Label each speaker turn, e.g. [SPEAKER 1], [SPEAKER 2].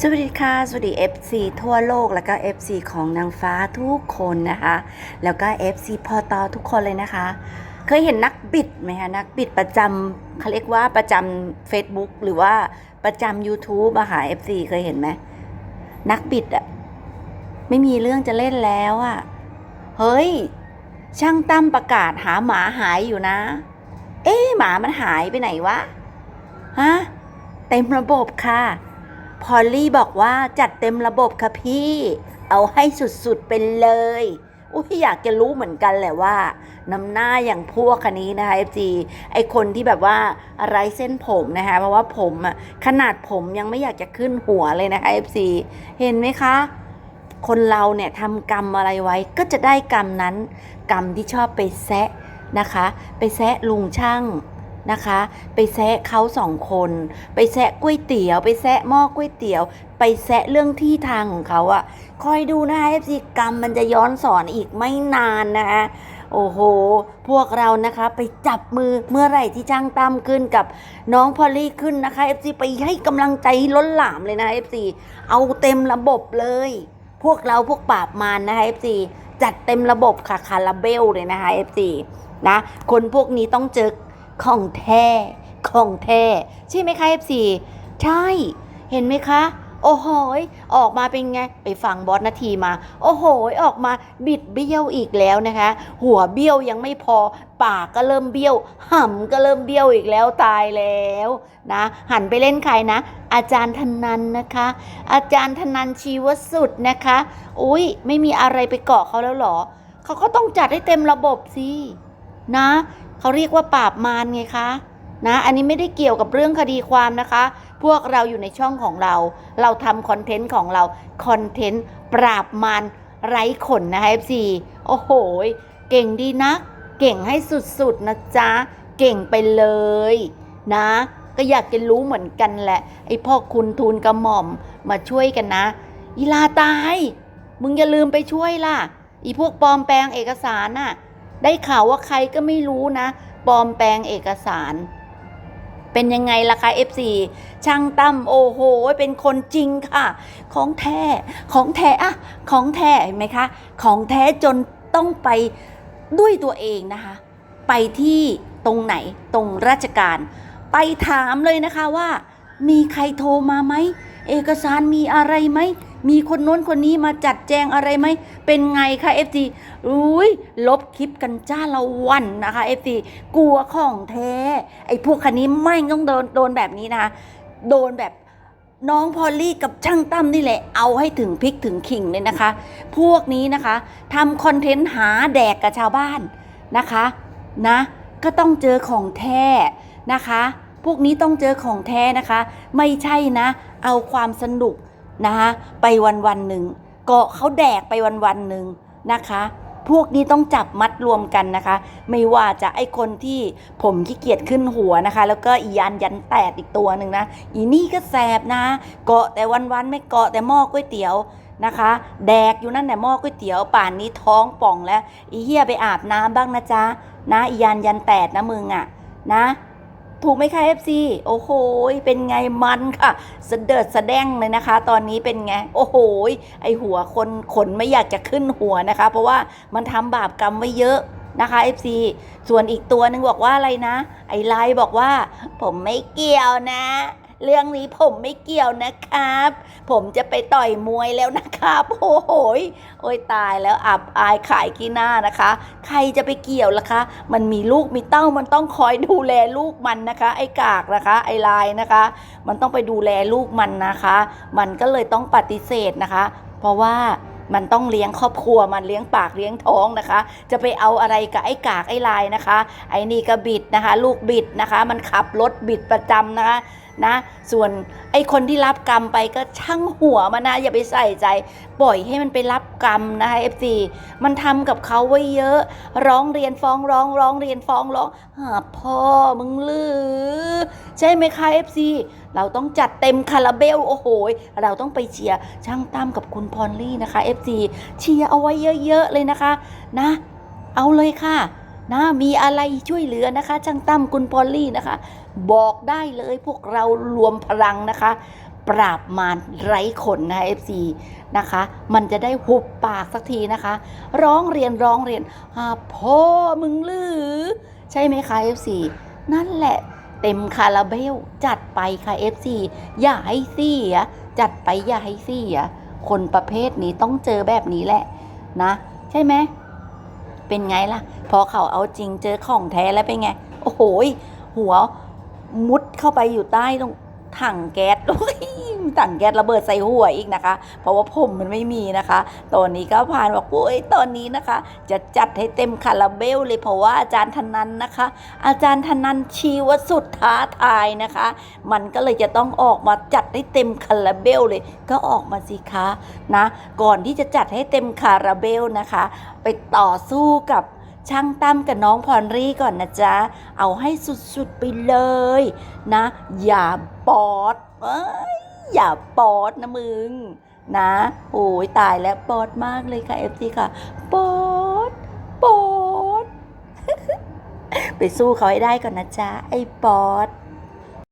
[SPEAKER 1] สวัสดีค่ะ สวัสดี FC ทั่วโลกแล้วก็ FC ของนางฟ้าทุกคนนะคะ แล้วก็ FC พอตอทุกคนเลยนะคะ เคยเห็นนักบิดไหมคะนักบิดประจำเขาเรียกว่าประจำ Facebook หรือว่าประจำ YouTube อะค่ะ FC เคยเห็นไหมนักบิดอะไม่มีเรื่องจะเล่นแล้วอะเฮ้ย ช่างตั้มประกาศหาหมาหายอยู่นะ เอ๊หมามันหายไปไหนวะฮะเต็มระบบค่ะ พอลลี่บอกว่าจัดเต็มระบบค่ะพี่ เอาให้สุดๆไปเลยอุ้ยอยากจะรู้เหมือนกันแหละว่าน้ำหน้าอย่างพวกคันนี้นะคะ FG ไอคนที่แบบว่าไร้เส้นผมนะคะ เพราะว่าผมอะขนาดผมยังไม่อยากจะขึ้นหัวเลยนะคะ FC เห็นไหมคะ คนเราเนี่ยทำกรรมอะไรไว้ก็จะได้กรรมนั้น กรรมที่ชอบไปแซะนะคะ ไปแซะลุงช่าง นะคะ ไปแซะเขาสองคน ไปแซะก๋วยเตี๋ยว ไปแซะหม้อก๋วยเตี๋ยว ไปแซะเรื่องที่ทางของเขาอะคอยดูนะคะ FC กรรมมันจะย้อนสอนอีกไม่นานนะคะโอ้โห พวกเรานะคะไปจับมือเมื่อไหร่ที่ช่างตั้มขึ้นกับน้องพอลลี่ขึ้นนะคะ FC ไปให้กำลังใจล้นหลามเลยนะ FC เอาเต็มระบบเลย พวกเราพวกปราบมารนะคะ FC จัดเต็มระบบค่ะคาราเบลเลยนะคะ FC นะ คนพวกนี้ต้องเจอ ของแท้ของแท้ใช่ไหมคะ FC ใช่ เห็นไหมคะ โอ้โหยออกมาเป็นไง ไปฟังบอสนาทีมา โอ้โหยออกมาบิดเบี้ยวอีกแล้วนะคะ หัวเบี้ยวยังไม่พอ ปากก็เริ่มเบี้ยวห่ำก็เริ่มเบี้ยวอีกแล้วตายแล้วนะหันไปเล่นใครนะ อาจารย์ธนันนะคะ อาจารย์ธนันชีวสุดนะคะ อุ้ยไม่มีอะไรไปเกาะเขาแล้วหรอเขาก็ต้องจัดให้เต็มระบบสินะ เขาเรียกว่าปราบมารไงคะนะอันนี้ไม่ได้เกี่ยวกับเรื่องคดีความนะคะ พวกเราอยู่ในช่องของเรา เราทำคอนเทนต์ของเราคอนเทนต์ปราบมารไร้ขนนะคะ FC โอ้โห เก่งดีนะ เก่งให้สุดๆนะจ๊ะ เก่งไปเลยนะ ก็อยากจะรู้เหมือนกันแหละ ไอ้พ่อคุณทูลกระหม่อมมาช่วยกันนะ อีลาตาย มึงอย่าลืมไปช่วยล่ะ อีพวกปลอมแปลงเอกสารน่ะ ได้ข่าวว่าใครก็ไม่รู้นะปลอมแปลงเอกสาร เป็นยังไงล่ะคะ FC ช่างตั้มโอ้โห เป็นคนจริงค่ะ ของแท้ ของแท้อะของแท้เห็นไหมคะ ของแท้จนต้องไปด้วยตัวเองนะคะ ไปที่ตรงไหนตรงราชการ ไปถามเลยนะคะว่า มีใครโทรมาไหม เอกสารมีอะไรไหม มีคนโน้นคนนี้มาจัดแจงอะไรไหม เป็นไงคะ FT อุ้ยลบคลิปกันจ้าละวันนะคะ FT กลัวของแท้ ไอ้พวกคันนี้ไม่งต้องโดนโดนแบบนี้นะคะ โดนแบบน้องพอลลี่กับช่างตั้มนี่แหละ เอาให้ถึงพริกถึงขิงเลยนะคะ พวกนี้นะคะทำคอนเทนต์หาแดกกับชาวบ้านนะคะนะก็ต้องเจอของแท้นะคะ พวกนี้ต้องเจอของแท้นะคะ ไม่ใช่นะ เอาความสนุก นะคะไปวันวันหนึ่งเกาะเขาแดกไปวันวันหนึ่งนะคะ พวกนี้ต้องจับมัดรวมกันนะคะ ไม่ว่าจะไอคนที่ผมขี้เกียจขึ้นหัวนะคะ แล้วก็อียันยันแตดอีกตัวหนึ่งนะอีนี่ก็แสบนะ เกาะแต่วันวันไม่เกาะแต่หม้อก๋วยเตี๋ยวนะคะ แดกอยู่นั่นแต่หม้อก๋วยเตี๋ยวป่านนี้ท้องป่องแล้วอีเหี้ยไปอาบน้ำบ้างนะจ๊ะนะอียันยันแตดนะมึงอะนะ ถูกไหมคะ FC โอ้โหเป็นไงมันค่ะเสดิดแสดงเลยนะคะ ตอนนี้เป็นไง โอ้โหไอหัวคนขนไม่อยากจะขึ้นหัวนะคะ เพราะว่ามันทำบาปกรรมไว้เยอะนะคะ FC ส่วนอีกตัวหนึ่งบอกว่าอะไรนะ ไอไลน์บอกว่า ผมไม่เกี่ยวนะ เรื่องนี้ผมไม่เกี่ยวนะครับ ผมจะไปต่อยมวยแล้วนะครับโอ้โหโอ้ยตายแล้วอับอายขายขี้หน้านะคะ ใครจะไปเกี่ยวล่ะคะ มันมีลูกมีเต้ามันต้องคอยดูแลลูกมันนะคะ ไอ้กากนะคะ ไอ้ลายนะคะ มันต้องไปดูแลลูกมันนะคะ มันก็เลยต้องปฏิเสธนะคะ เพราะว่ามันต้องเลี้ยงครอบครัวมันเลี้ยงปากเลี้ยงท้องนะคะ จะไปเอาอะไรกับไอ้กากไอ้ลายนะคะ ไอ้นี่ก็บิดนะคะ ลูกบิดนะคะ มันขับรถบิดประจำนะคะนะ ส่วนไอ้คนที่รับกรรมไปก็ช่างหัวมันนะอย่าไปใส่ใจ ปล่อยให้มันไปรับกรรมนะคะ FC มันทำกับเขาไว้เยอะ ร้องเรียนฟ้องร้องร้องเรียนฟ้องร้องหาพ่อมึงหรือ ใช่ไหมคะ FC เราต้องจัดเต็มคาราเบลโอ้โหเราต้องไปเชียร์ช่างตั้มกับคุณพรลี่นะคะ FC เชียร์เอาไว้เยอะๆเลยนะคะ นะ เอาเลยค่ะ นะมีอะไรช่วยเหลือนะคะ ช่างตั้มคุณพอลลี่นะคะ บอกได้เลยพวกเรารวมพลังนะคะ ปราบมารไร้ขนนะคะ FC นะคะ มันจะได้หุบปากสักทีนะคะ ร้องเรียนร้องเรียนพ่อมึงหรือ ใช่ไหมคะ FC นั่นแหละเต็มคาราเบลจัดไปค่ะ FC อย่าให้เสีย จัดไปอย่าให้เสีย คนประเภทนี้ต้องเจอแบบนี้แหละนะ ใช่ไหม เป็นไงล่ะ พอเขาเอาจริงเจอของแท้แล้วเป็นไง โอ้โหหัวมุดเข้าไปอยู่ใต้ตรงถังแก๊สด้วย ถังแก๊สระเบิดใส่หัวอีกนะคะ เพราะว่าผมมันไม่มีนะคะ ตอนนี้ก็ผ่านบอกโอ้ยตอนนี้นะคะ จะจัดให้เต็มคาราเบลเลยเพราะว่าอาจารย์ธนันนะคะ อาจารย์ธนันชีวสุดท้าทายนะคะ มันก็เลยจะต้องออกมาจัดให้เต็มคาราเบลเลย ก็ออกมาสิคะนะ ก่อนที่จะจัดให้เต็มคาราเบลนะคะ ไปต่อสู้กับช่างตั้มกับน้องพรรี่ก่อนนะจ๊ะ เอาให้สุดๆไปเลยนะ อย่าปอดเอ้ย อย่าปอดนะมึง นะโอ้ยตายแล้วปอดมากเลยค่ะเอฟซีค่ะปอดปอดไปสู้เขาให้ได้ก่อนนะจ๊ะ ไอ้ปอด